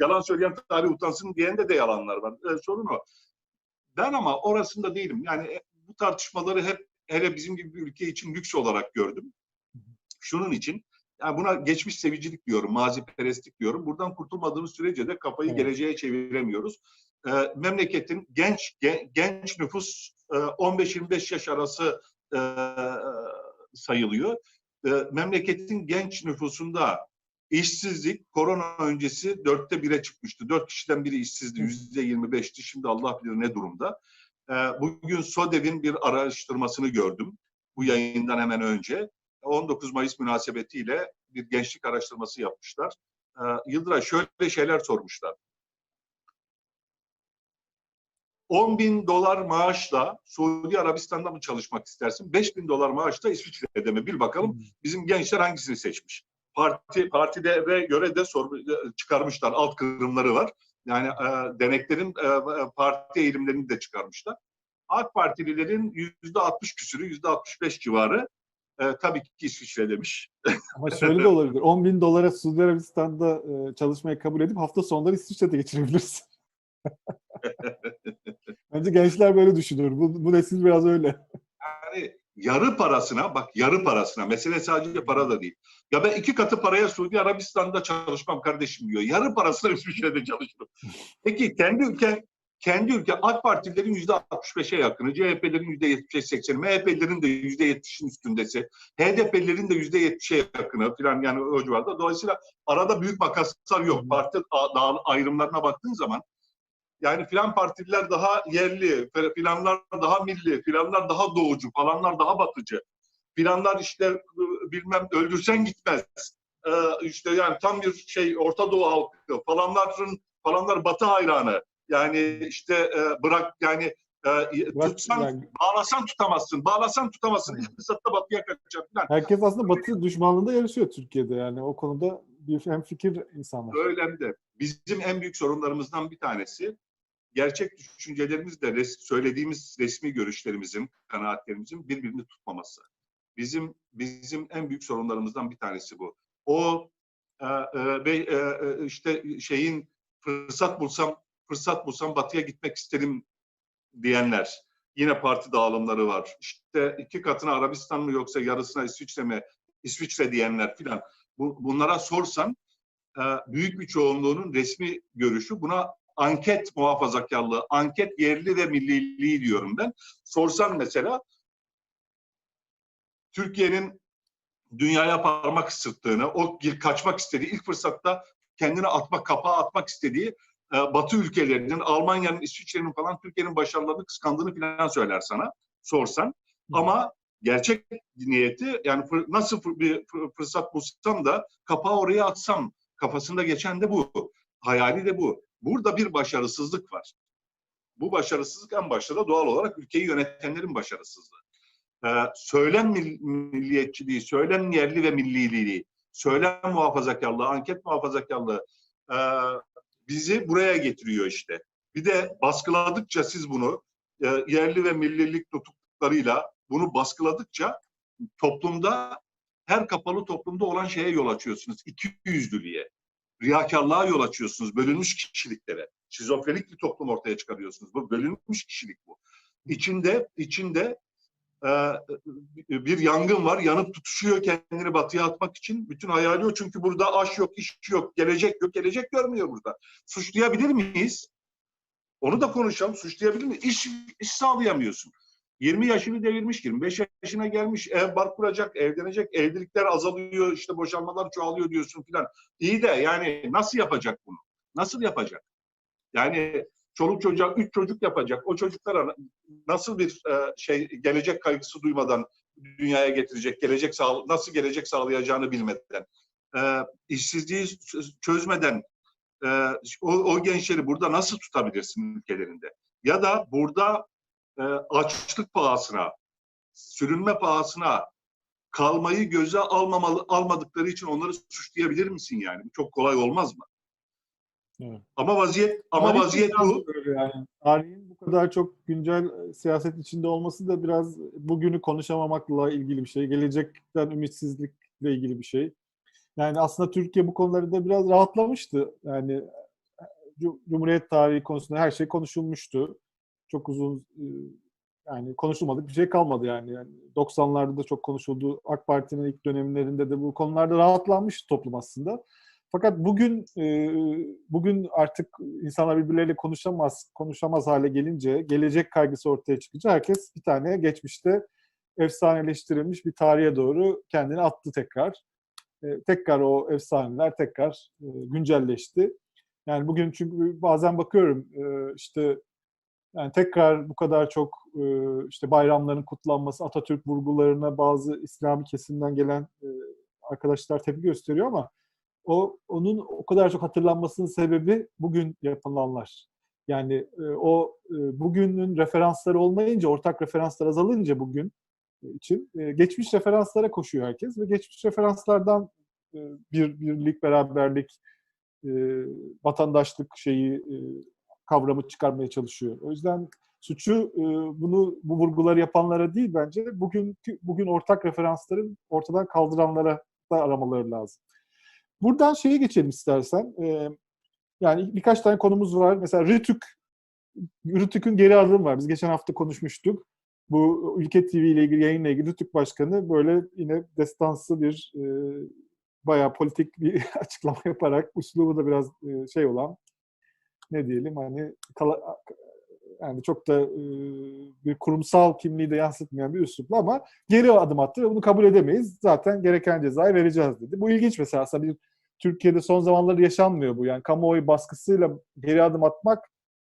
yalan söyleyen tarih utansın diyen de de yalanlar var. E, sorun o. Ben ama orasında değilim. Yani e, bu tartışmaları hep hele bizim gibi bir ülke için lüks olarak gördüm. Şunun için yani buna geçmiş sevicilik diyorum, mazi perestlik diyorum. Buradan kurtulmadığımız sürece de kafayı Evet. geleceğe çeviremiyoruz. E, memleketin genç ge- genç nüfus e, 15-25 yaş arası e, sayılıyor. E, memleketin genç nüfusunda işsizlik korona öncesi dörtte bire çıkmıştı. Dört kişiden biri işsizdi, yüzde 25'ti. Şimdi Allah bilir ne durumda. E, bugün SODEV'in bir araştırmasını gördüm. Bu yayından hemen önce. 19 Mayıs münasebetiyle bir gençlik araştırması yapmışlar. E, Yıldıray şöyle şeyler sormuşlar. 10 bin dolar maaşla Suudi Arabistan'da mı çalışmak istersin? 5 bin dolar maaşla İsviçre'de mi? Bil bakalım bizim gençler hangisini seçmiş? Parti partide göre de sor, çıkarmışlar. Alt kırımları var. Yani e, deneklerin e, parti eğilimlerini de çıkarmışlar. AK Partililerin yüzde 60 küsürü, yüzde 65 civarı e, tabii ki İsviçre demiş. Ama şöyle de olabilir. 10 bin dolara Suudi Arabistan'da e, çalışmayı kabul edip hafta sonları İsviçre'de geçirebilirsin. Bence gençler böyle düşünür. Bu, bu nesil biraz öyle. Yarı parasına bak yarı parasına mesele sadece para da değil. Ya ben iki katı paraya Suudi Arabistan'da çalışmam kardeşim diyor. Yarı parasına İsviçre'de çalışırım. Peki kendi ülken kendi ülke AK Partililerin yüzde 65'e yakını, CHP'lerin yüzde 75-80'i, MHP'lerin de yüzde 70'in üstündesi, HDP'lerin de yüzde 70'e yakını falan yani o civarda. Dolayısıyla arada büyük makaslar yok. Parti a- ayrımlarına baktığın zaman yani filan partililer daha yerli, filanlar daha milli, filanlar daha doğucu, falanlar daha batıcı. Filanlar işte e, bilmem öldürsen gitmez. Ee, işte yani tam bir şey Orta Doğu halkı, falanların falanlar batı hayranı. Yani işte e, bırak yani e, tutsan, bağlasan tutamazsın, bağlasan tutamazsın. İlk fırsatta batıya kaçacak falan. herkes aslında Batı düşmanlığında yarışıyor Türkiye'de yani. O konuda bir hem fikir insanlar. Öyle de bizim en büyük sorunlarımızdan bir tanesi gerçek düşüncelerimizle res, söylediğimiz resmi görüşlerimizin, kanaatlerimizin birbirini tutmaması. Bizim bizim en büyük sorunlarımızdan bir tanesi bu. O e, e, ve e, e, işte şeyin fırsat bulsam fırsat bulsam batıya gitmek isterim diyenler. Yine parti dağılımları var. İşte iki katına Arabistan mı yoksa yarısına İsviçre mi? İsviçre diyenler filan. Bu, bunlara sorsan e, büyük bir çoğunluğunun resmi görüşü buna anket muhafazakarlığı, anket yerli ve milliliği diyorum ben. Sorsan mesela Türkiye'nin dünyaya parmak ısırttığını, o kaçmak istediği ilk fırsatta kendini atmak, kapağa atmak istediği e, Batı ülkelerinin, Almanya'nın, İsviçre'nin falan Türkiye'nin başarılarını kıskandığını falan söyler sana sorsan. Ama gerçek niyeti yani nasıl bir fır, fırsat bulsam da kapağı oraya atsam kafasında geçen de bu. Hayali de bu. Burada bir başarısızlık var. Bu başarısızlık en başta da doğal olarak ülkeyi yönetenlerin başarısızlığı. Ee, söylem mill- milliyetçiliği, söylem yerli ve milliliği, söylem muhafazakarlığı, anket muhafazakarlığı e, bizi buraya getiriyor işte. Bir de baskıladıkça siz bunu e, yerli ve millilik tutuklarıyla bunu baskıladıkça toplumda her kapalı toplumda olan şeye yol açıyorsunuz. İki yüzlülüğe riyakarlığa yol açıyorsunuz, bölünmüş kişiliklere. Şizofrenik bir toplum ortaya çıkarıyorsunuz. Bu bölünmüş kişilik bu. İçinde, içinde e, bir yangın var, yanıp tutuşuyor kendini batıya atmak için. Bütün hayali o çünkü burada aş yok, iş yok, gelecek yok, gelecek görmüyor burada. Suçlayabilir miyiz? Onu da konuşalım, suçlayabilir miyiz? İş, iş sağlayamıyorsun. 20 yaşını devirmiş, 25 yaşına gelmiş, ev bar kuracak, evlenecek, evlilikler azalıyor, işte boşanmalar çoğalıyor diyorsun filan. İyi de yani nasıl yapacak bunu? Nasıl yapacak? Yani çoluk çocuğa üç çocuk yapacak. O çocuklara nasıl bir e, şey gelecek kaygısı duymadan dünyaya getirecek, gelecek sağ, nasıl gelecek sağlayacağını bilmeden, e, işsizliği çözmeden e, o, o gençleri burada nasıl tutabilirsin ülkelerinde? Ya da burada e, açlık pahasına, sürünme pahasına kalmayı göze almamalı, almadıkları için onları suçlayabilir misin yani? Bu çok kolay olmaz mı? Evet. Ama vaziyet ama Tarih vaziyet bu. Yani. Tarihin bu kadar çok güncel e, siyaset içinde olması da biraz bugünü konuşamamakla ilgili bir şey. Gelecekten ümitsizlikle ilgili bir şey. Yani aslında Türkiye bu konularda biraz rahatlamıştı. Yani Cum- Cumhuriyet tarihi konusunda her şey konuşulmuştu. Çok uzun e, yani konuşulmadık bir şey kalmadı yani. yani 90'larda da çok konuşuldu. AK Parti'nin ilk dönemlerinde de bu konularda rahatlanmış toplum aslında. Fakat bugün e, bugün artık insanlar birbirleriyle konuşamaz konuşamaz hale gelince, gelecek kaygısı ortaya çıkınca herkes bir tane geçmişte efsaneleştirilmiş bir tarihe doğru kendini attı tekrar. E, tekrar o efsaneler tekrar güncelleşti. Yani bugün çünkü bazen bakıyorum işte yani tekrar bu kadar çok e, işte bayramların kutlanması, Atatürk vurgularına bazı İslami kesimden gelen e, arkadaşlar tepki gösteriyor ama o onun o kadar çok hatırlanmasının sebebi bugün yapılanlar. Yani e, o bugünün referansları olmayınca, ortak referanslar azalınca bugün için geçmiş referanslara koşuyor herkes ve geçmiş referanslardan bir birlik, beraberlik, vatandaşlık şeyi kavramı çıkarmaya çalışıyor. O yüzden suçu e, bunu bu vurguları yapanlara değil bence bugünkü bugün ortak referansların ortadan kaldıranlara da aramaları lazım. Buradan şeye geçelim istersen. E, yani birkaç tane konumuz var. Mesela Rütük, Rütük'ün geri adım var. Biz geçen hafta konuşmuştuk. Bu Ülke TV ile ilgili yayınla ilgili Rütük Başkanı böyle yine destansı bir e, bayağı politik bir açıklama yaparak uslubu da biraz şey olan ne diyelim hani kala, yani çok da e, bir kurumsal kimliği de yansıtmayan bir üslupla ama geri adım attı ve bunu kabul edemeyiz. Zaten gereken cezayı vereceğiz dedi. Bu ilginç mesela aslında bir Türkiye'de son zamanlarda yaşanmıyor bu. Yani kamuoyu baskısıyla geri adım atmak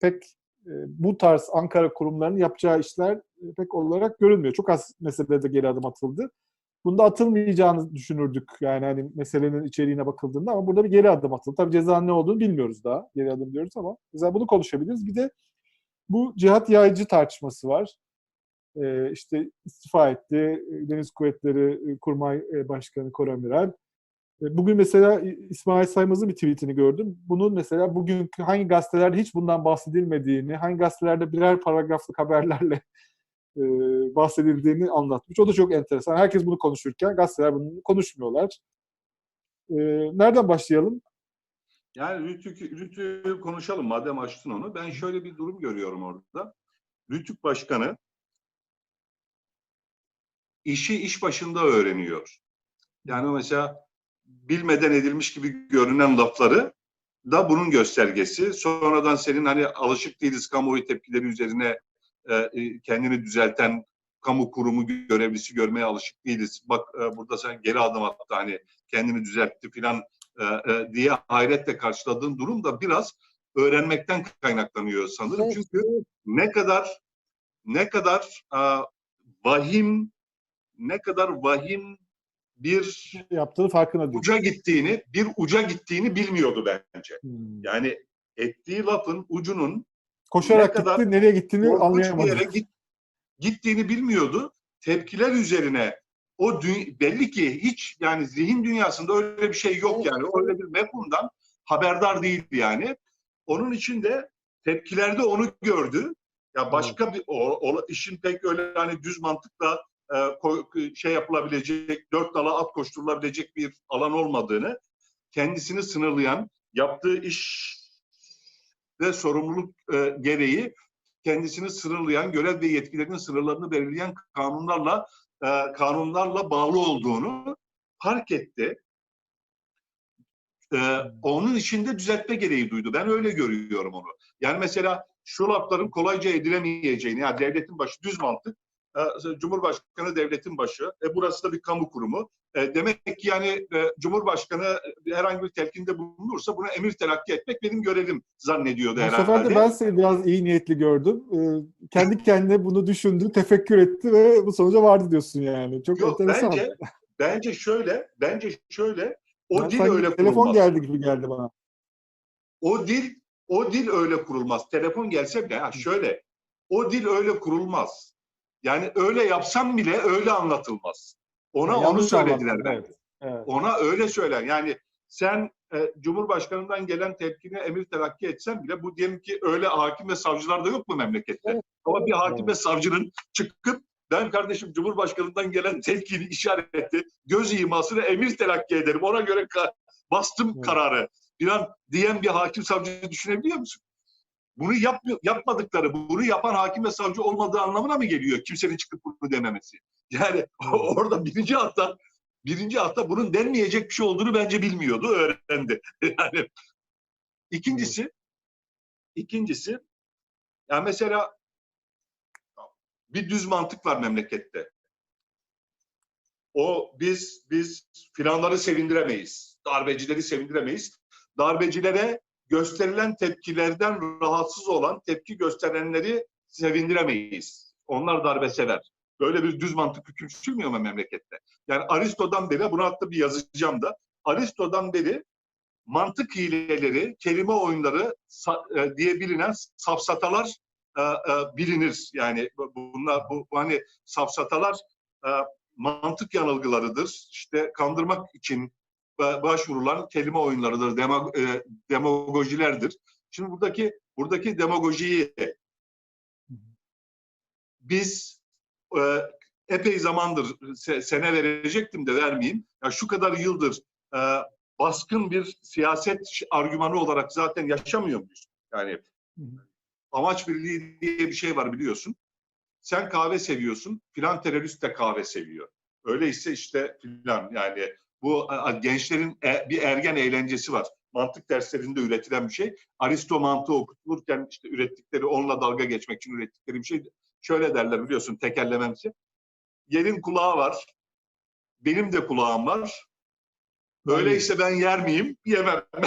pek e, bu tarz Ankara kurumlarının yapacağı işler pek olarak görünmüyor. Çok az meselede geri adım atıldı. Bunda atılmayacağını düşünürdük yani hani meselenin içeriğine bakıldığında ama burada bir geri adım atıldı. Tabii cezanın ne olduğunu bilmiyoruz daha. Geri adım diyoruz ama mesela bunu konuşabiliriz. Bir de bu cihat yaycı tartışması var. Ee, işte istifa etti. Deniz Kuvvetleri Kurmay Başkanı Koramiral. Bugün mesela İsmail Saymaz'ın bir tweetini gördüm. Bunun mesela bugün hangi gazetelerde hiç bundan bahsedilmediğini, hangi gazetelerde birer paragraflık haberlerle e, bahsedildiğini anlatmış. O da çok enteresan. Herkes bunu konuşurken gazeteler bunu konuşmuyorlar. E, nereden başlayalım? Yani Rütük, Rütük'ü konuşalım madem açtın onu. Ben şöyle bir durum görüyorum orada. Rütük Başkanı işi iş başında öğreniyor. Yani mesela bilmeden edilmiş gibi görünen lafları da bunun göstergesi. Sonradan senin hani alışık değiliz kamuoyu tepkileri üzerine kendini düzelten kamu kurumu görevlisi görmeye alışık değiliz. Bak e, burada sen geri adım attı hani kendini düzeltti filan e, e, diye hayretle karşıladığın durum da biraz öğrenmekten kaynaklanıyor sanırım. Evet, Çünkü ne kadar ne kadar e, vahim ne kadar vahim bir yaptığı farkına değil. uca gittiğini, bir uca gittiğini bilmiyordu bence. Hmm. Yani ettiği lafın ucunun Koşarak ne kadar gitti, nereye gittiğini anlayamadı. yere git, gittiğini bilmiyordu. Tepkiler üzerine o dü- belli ki hiç yani zihin dünyasında öyle bir şey yok yani. Öyle bir mefhumdan haberdar değildi yani. Onun için de tepkilerde onu gördü. Ya başka bir o, o işin pek öyle hani düz mantıkla e, ko- şey yapılabilecek, dört dala at koşturulabilecek bir alan olmadığını, kendisini sınırlayan, yaptığı iş ve sorumluluk e, gereği kendisini sınırlayan, görev ve yetkilerinin sınırlarını belirleyen kanunlarla e, kanunlarla bağlı olduğunu fark etti. E, onun içinde düzeltme gereği duydu. Ben öyle görüyorum onu. Yani mesela şu lafların kolayca edilemeyeceğini, yani devletin başı düz mantık, Cumhurbaşkanı devletin başı, e, burası da bir kamu kurumu. E, demek ki yani e, Cumhurbaşkanı herhangi bir telkinde bulunursa buna emir telakki etmek benim görevim zannediyordu Bu herhalde. sefer de ben seni biraz iyi niyetli gördüm. Ee, kendi kendine bunu düşündü, tefekkür etti ve bu sonuca vardı diyorsun yani. Çok Yok enteresan. bence bence şöyle, bence şöyle o Yani dil öyle telefon kurulmaz. geldi gibi geldi bana. O dil o dil öyle kurulmaz. Telefon gelse bile ha şöyle o dil öyle kurulmaz. Yani öyle yapsam bile öyle anlatılmaz. Ona onu Yanlış söylediler anlattın, ben. evet. Evet. Ona öyle söyler. Yani sen e, Cumhurbaşkanından gelen tepkine emir telakki etsen bile bu diyelim ki öyle hakim ve savcılar da yok mu memlekette? Evet. Ama bir hakim Evet. ve savcının çıkıp ben kardeşim Cumhurbaşkanından gelen tepkini işareti, göz imasını emir telakki ederim. Ona göre ka- bastım Evet. kararı filan diyen bir hakim savcı düşünebiliyor musun? Bunu yapmıyor, yapmadıkları, bunu yapan hakim ve savcı olmadığı anlamına mı geliyor? Kimsenin çıkıp bunu dememesi. Yani orada birinci hatta birinci hatta bunun denmeyecek bir şey olduğunu bence bilmiyordu, öğrendi. Yani ikincisi ikincisi yani mesela bir düz mantık var memlekette. O biz biz filanları sevindiremeyiz. Darbecileri sevindiremeyiz. Darbecilere gösterilen tepkilerden rahatsız olan tepki gösterenleri sevindiremeyiz. Onlar darbe sever. Böyle bir düz mantık hüküm sürmüyor mu memlekette? Yani Aristo'dan beri, bunu hatta bir yazacağım da, Aristo'dan beri mantık hileleri, kelime oyunları e, diye bilinen safsatalar e, e, bilinir. Yani bu- bunlar bu hani safsatalar mantık yanılgılarıdır. İşte kandırmak için başvurulan kelime oyunlarıdır, dema- e, demagojilerdir. Şimdi buradaki buradaki demagojiyi biz e, epey zamandır se- sene verecektim de vermeyeyim. Ya şu kadar yıldır e, baskın bir siyaset argümanı olarak zaten yaşamıyor muyuz? Yani amaç birliği diye bir şey var biliyorsun. Sen kahve seviyorsun, filan terörist de kahve seviyor. Öyleyse işte filan yani bu gençlerin e- bir ergen eğlencesi var. Mantık derslerinde üretilen bir şey. Aristo mantığı okutulurken işte ürettikleri, onunla dalga geçmek için ürettikleri bir şey. Şöyle derler biliyorsun tekerlememsi. Yerin kulağı var. Benim de kulağım var. Öyleyse ben yer miyim? Yemem.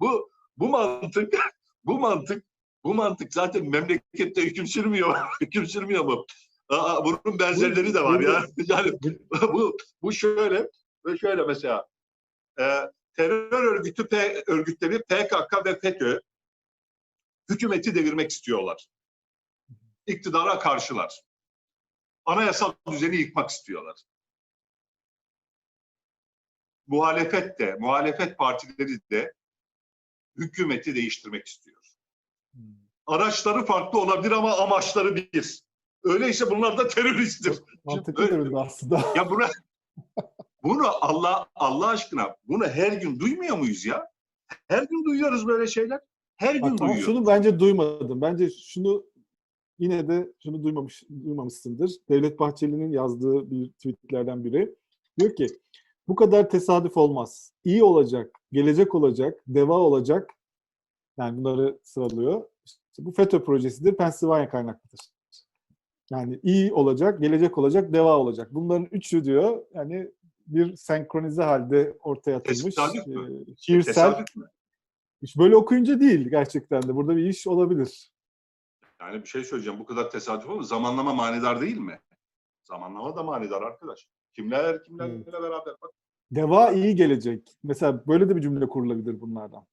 bu bu mantık bu mantık bu mantık zaten memlekette hüküm sürmüyor. hüküm sürmüyor mu? Aa, bunun benzerleri de var ya. Yani bu bu şöyle ve şöyle mesela e, terör örgütü P, örgütleri PKK ve FETÖ hükümeti devirmek istiyorlar. İktidara karşılar. Anayasal düzeni yıkmak istiyorlar. Muhalefet de, muhalefet partileri de hükümeti değiştirmek istiyor. Hmm. Araçları farklı olabilir ama amaçları bir. Öyleyse bunlar da teröristtir. Mantıklı göründü aslında. Ya bunu bunu Allah Allah aşkına bunu her gün duymuyor muyuz ya? Her gün duyuyoruz böyle şeyler. Her gün Bak, duyuyoruz. şunu bence duymadım. Bence şunu yine de şunu duymamış duymamışsındır. Devlet Bahçeli'nin yazdığı bir tweetlerden biri. Diyor ki bu kadar tesadüf olmaz. İyi olacak, gelecek olacak, deva olacak. Yani bunları sıralıyor. İşte bu FETÖ projesidir, Pennsylvania kaynaklıdır. Yani iyi olacak, gelecek olacak, deva olacak. Bunların üçü diyor yani bir senkronize halde ortaya atılmış. Tesadüf mü? e, şiirsel Tesadüf mü? İş böyle okuyunca değil gerçekten de. Burada bir iş olabilir. Yani bir şey söyleyeceğim. Bu kadar tesadüf olmaz. Zamanlama manidar değil mi? Zamanlama da manidar arkadaş. Kimler kimlerle Evet. beraber bak. Deva iyi gelecek. Mesela böyle de bir cümle kurulabilir bunlardan.